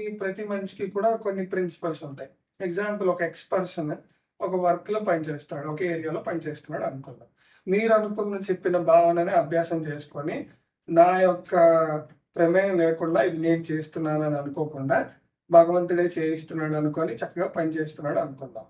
ప్రతి మనిషికి కూడా కొన్ని ప్రిన్సిపల్స్ ఉంటాయి. ఎగ్జాంపుల్ ఒక ఎక్స్ పర్సన్ ఒక వర్క్లో పనిచేస్తాడు ఒక ఏరియాలో పనిచేస్తున్నాడు అనుకుందాం. మీరు అనుకున్న చెప్పిన భావనని అభ్యాసం చేసుకొని నా యొక్క ప్రమేయం లేకుండా ఇది నేను చేస్తున్నానని అనుకోకుండా భగవంతుడే చేయిస్తున్నాడు అనుకొని చక్కగా పని చేస్తున్నాడు అనుకుందాం.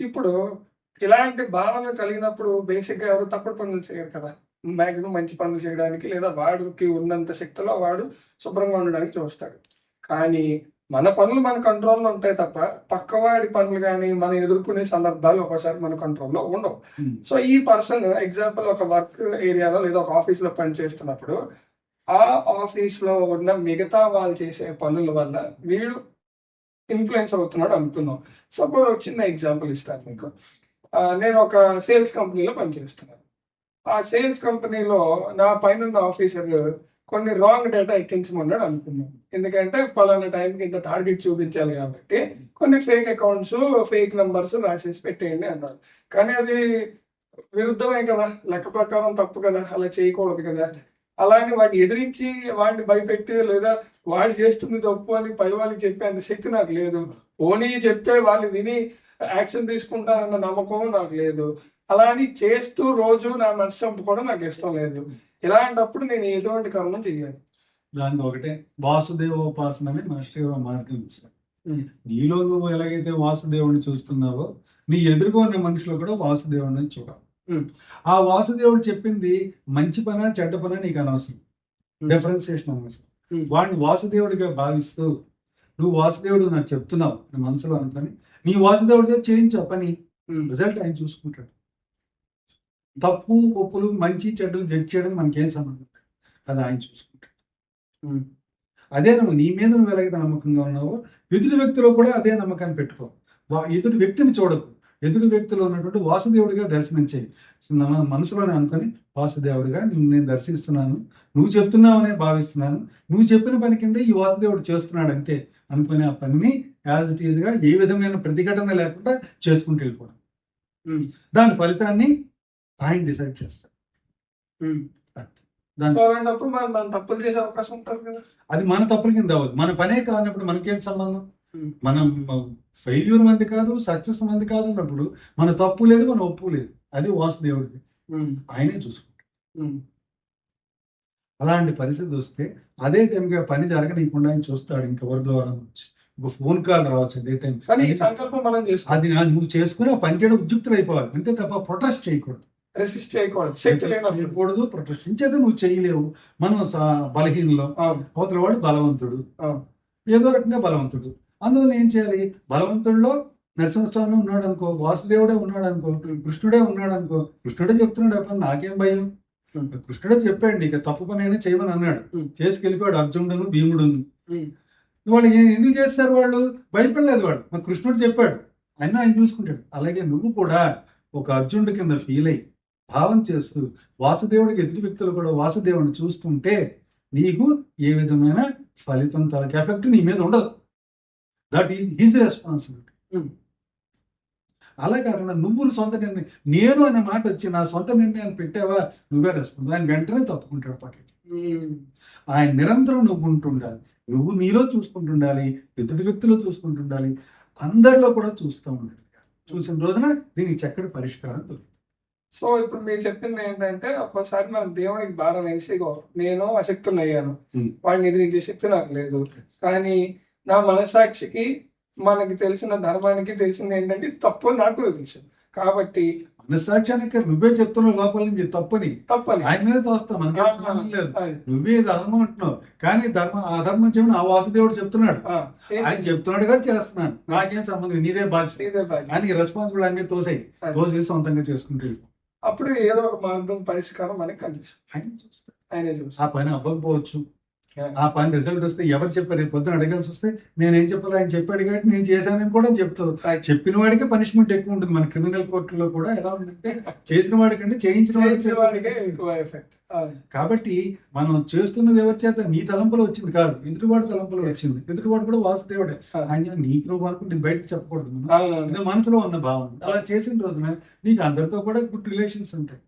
ఇప్పుడు ఇలాంటి భావన కలిగినప్పుడు బేసిక్గా ఎవరు తప్పుడు పనులు చేయరు కదా. మాక్సిమం మంచి పనులు చేయడానికి లేదా వాడికి ఉన్నంత శక్తిలో వాడు శుభ్రంగా ఉండడానికి చూస్తాడు. కానీ మన పనులు మన కంట్రోల్లో ఉంటాయి తప్ప పక్కవాడి పనులు కానీ మనం ఎదుర్కొనే సందర్భాలు ఒకసారి మన కంట్రోల్లో ఉండవు. Hmm. సో ఈ పర్సన్ ఎగ్జాంపుల్ ఒక వర్క్ ఏరియాలో లేదా ఒక ఆఫీస్లో పని చేస్తున్నప్పుడు ఆ ఆఫీస్లో ఉన్న మిగతా వాళ్ళు చేసే పనుల వల్ల వీడు ఇన్ఫ్లుయెన్స్ అవుతున్నాడు అనుకుందాం. సపోజ్ ఒక చిన్న ఎగ్జాంపుల్ ఇస్తాను మీకు. నేను ఒక సేల్స్ కంపెనీలో పనిచేస్తున్నాను ఆ సేల్స్ కంపెనీలో నా పైన ఉన్న ఆఫీసర్ కొన్ని రాంగ్ డేటా ఎక్కించమన్నాడు అనుకున్నాం ఎందుకంటే పలానా టైంకి ఇంత టార్గెట్ చూపించాలి కాబట్టి కొన్ని ఫేక్ అకౌంట్స్ ఫేక్ నంబర్స్ రాసేసి పెట్టేయండి అన్నారు కానీ అది విరుద్ధమే కదా. లెక్క ప్రకారం తప్పు కదా. అలా చేయకూడదు కదా. అలానే వాడిని ఎదిరించి వాడిని భయపెట్టి లేదా వాడు చేస్తుంది తప్పు అని పై వాళ్ళకి చెప్పేంత శక్తి నాకు లేదు. ఓనీ చెప్తే వాళ్ళు విని యాక్షన్ తీసుకుంటారన్న నమ్మకం నాకు లేదు. అలా అని చేస్తూ రోజు నా మనసు చంపుకోవడం నాకు ఇష్టం లేదు. ఇలాంటప్పుడు నేను ఎటువంటి కర్మ చెయ్యాలి దానికి ఒకటే వాసుదేవోపాసనమే మాస్టర్ గారు మార్గం ఇచ్చారు. నీలో నువ్వు ఎలాగైతే వాసుదేవుడిని చూస్తున్నావో నీ ఎదురుగా ఉన్న మనుషులు కూడా వాసుదేవుడిని చూడాలి. ఆ వాసుదేవుడు చెప్పింది మంచి పనా చెడ్డ పనా నీకు అనవసరం. డిఫరెన్సియేషన్ అనవసరం. వాడిని వాసుదేవుడిగా భావిస్తూ నువ్వు వాసుదేవుడు నాకు చెప్తున్నావు. నీ మనసులో అనుకొని నీ వాసుదేవుడితో చేయించావు పని. రిజల్ట్ ఆయన చూసుకుంటాడు. తప్పు ఒప్పులు మంచి చెడ్డలు జడ్జ్ చేయడం మనకేం సంబంధం లేదు. అది ఆయన చూసుకుంటాడు. అదే నువ్వు నీ మీద నువ్వు ఎలాగైతే నమ్మకంగా ఉన్నావో ఎదుటి వ్యక్తిలో కూడా అదే నమ్మకాన్ని పెట్టుకో. ఎదుటి వ్యక్తిని చూడకు. ఎదుటి వ్యక్తిలో ఉన్నటువంటి వాసుదేవుడిగా దర్శనం చేయి. నా మనసులోనే అనుకొని వాసుదేవుడిగా నిన్ను నేను దర్శిస్తున్నాను. నువ్వు చెప్తున్నావనే భావిస్తున్నాను. నువ్వు చెప్పిన పని కింద ఈ వాసుదేవుడు చేస్తున్నాడు అంతే. అనుకునే ఆ పనిని యాజ్ ఇట్ ఈజ్గా ఏ విధమైన ప్రతిఘటన లేకుండా చేసుకుంటూ వెళ్ళిపోవడం. దాని ఫలితాన్ని ఆయన డిసైడ్ చేస్తాడు. అలాంటప్పుడు మనం మనం తప్పులు చేసే అవకాశం ఉంటుంది కదా. అది మన తప్పుల కింద అవ్వదు. మన పనే కానప్పుడు మనకేం సంబంధం. మనం ఫెయిల్యూర్ మంది కాదు సక్సెస్ మంది కాదు అన్నప్పుడు మన తప్పు లేదు మన ఒప్పు లేదు. అది వాసుదేవుడిది. ఆయనే చూసుకుంటాడు. అలాంటి పరిస్థితి వస్తే అదే టైంకి పని జరగనీయకుండా ఆయన చూస్తాడు ఇంకెవరి ద్వారా వచ్చి ఒక ఫోన్ కాల్ రావచ్చు అదే టైం. అది నువ్వు చేసుకుని ఆ పని చేయడం ఉద్యుక్తులు అయిపోవాలి అంతే తప్ప ప్రొటెస్ట్ చేయకూడదు. రెసిస్ట్ చేయకూడదు. శక్తి లేనప్పుడు నువ్వు చేయలేవు. మనం బలహీనలో. అవతల వాడు బలవంతుడు. ఏదో రకంగా బలవంతుడు. అందువల్ల ఏం చేయాలి? బలవంతుడిలో నరసింహస్వామి ఉన్నాడు అనుకో వాసుదేవుడే ఉన్నాడు అనుకో కృష్ణుడే ఉన్నాడు అనుకో కృష్ణుడే చెప్తున్నాడు అప్పుడు నాకేం భయం. కృష్ణుడే చెప్పాడు ఇక తప్పు పని అయినా చేయమని అన్నాడు. చేసుకెళ్ళిపోయాడు అర్జునుడును భీముడును. వాళ్ళు ఎందుకు చేస్తారు వాళ్ళు? భయపడలేదు వాడు కృష్ణుడు చెప్పాడు. అయినా ఆయన చూసుకుంటాడు. అలాగే నువ్వు కూడా ఒక అర్జునుడి కింద ఫీల్ అయ్యి భావం చేస్తూ వాసుదేవుడికి ఎదుటి వ్యక్తులు కూడా వాసుదేవుని చూస్తుంటే నీకు ఏ విధమైన ఫలితం తలకి ఎఫెక్ట్ నీ మీద ఉండదు. That is his responsibility Hmm. అలా కాకుండా నువ్వు సొంత నిర్ణయం నేను అనే మాట వచ్చి నా సొంత నిర్ణయాన్ని పెట్టావా? నువ్వే రెస్పాన్స్ ఆయన వెంటనే తప్పుకుంటాడు పక్కకి. ఉమ్, ఆయన నిరంతరం నువ్వు ఉంటుండాలి. నువ్వు నీలో చూసుకుంటుండాలి ఎదుటి వ్యక్తిలో చూసుకుంటుండాలి. అందరిలో కూడా చూస్తూ ఉండాలి. చూసిన రోజున దీనికి చక్కటి పరిష్కారం దొరుకుతుంది. సో ఇప్పుడు మీరు చెప్పింది ఏంటంటే ఒక్కోసారి మనం దేవునికి భారం వేసి "ఇగో, నేను అశక్తుని అయ్యాను. వాడిని ఎదిరించే శక్తి నాకు లేదు. కానీ నా మనసాక్షికి మనకి తెలిసిన ధర్మానికి తెలిసింది ఏంటంటే తప్పు నాకు తెలుసు. కాబట్టి మనస్సాక్ష్యానికి నువ్వే చెప్తున్నావు లోపల నుంచి తప్పని. తప్పని. ఆయన మీద మనకి సంబంధం లేదు. నువ్వే ధర్మం అంటున్నావు. కానీ ధర్మం ఆ ధర్మం చెప్పిన ఆ వాసుదేవుడు చెప్తున్నాడు. ఆయన చెప్తున్నాడు కూడా చేస్తున్నాను. నాకేం సంబంధం నీదే బాధ్యత. ఆయనకి రెస్పాన్సిబిలిటీ అన్ని తోసాయి. అది. తోసేసి సొంతంగా చేసుకుంటూ వెళ్ళిపో. అప్పుడు ఏదో ఒక మార్గం పరిష్కారం మనకి కనిపిస్తుంది. ఆయన. ఆయనే ఆ పని అవ్వకపోవచ్చు. ఆ పని రిజల్ట్ వస్తే ఎవరు చెప్పారు? రేపు పొద్దున అడగాల్సి వస్తే నేనేం చెప్పాలి? ఆయన చెప్పాడు కాబట్టి నేను చేశానని కూడా చెప్తావు. చెప్పిన వాడికే పనిష్మెంట్ ఎక్కువ ఉంటుంది. మన క్రిమినల్ కోర్టులో కూడా ఎలా ఉందంటే చేసిన వాడికంటే చేయించిన చేయించే వాడికే ఎఫెక్ట్ కాబట్టి మనం చేస్తున్నది ఎవరి చేత? నీ తలంపులో వచ్చింది కాదు. ఎదుటివాడి తలంపులో వచ్చింది. ఎదుటివాడు కూడా వాసుదేవుడే. ఆయన నీకు నువ్వు అనుకుంటే బయటకు చెప్పకూడదు మనం. మనసులో ఉన్న భావన అలా చేసిన రోజున నీకు అందరితో కూడా గుడ్ రిలేషన్స్ ఉంటాయి.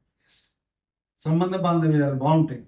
సంబంధ బాంధవ్యాలు బాగుంటాయి.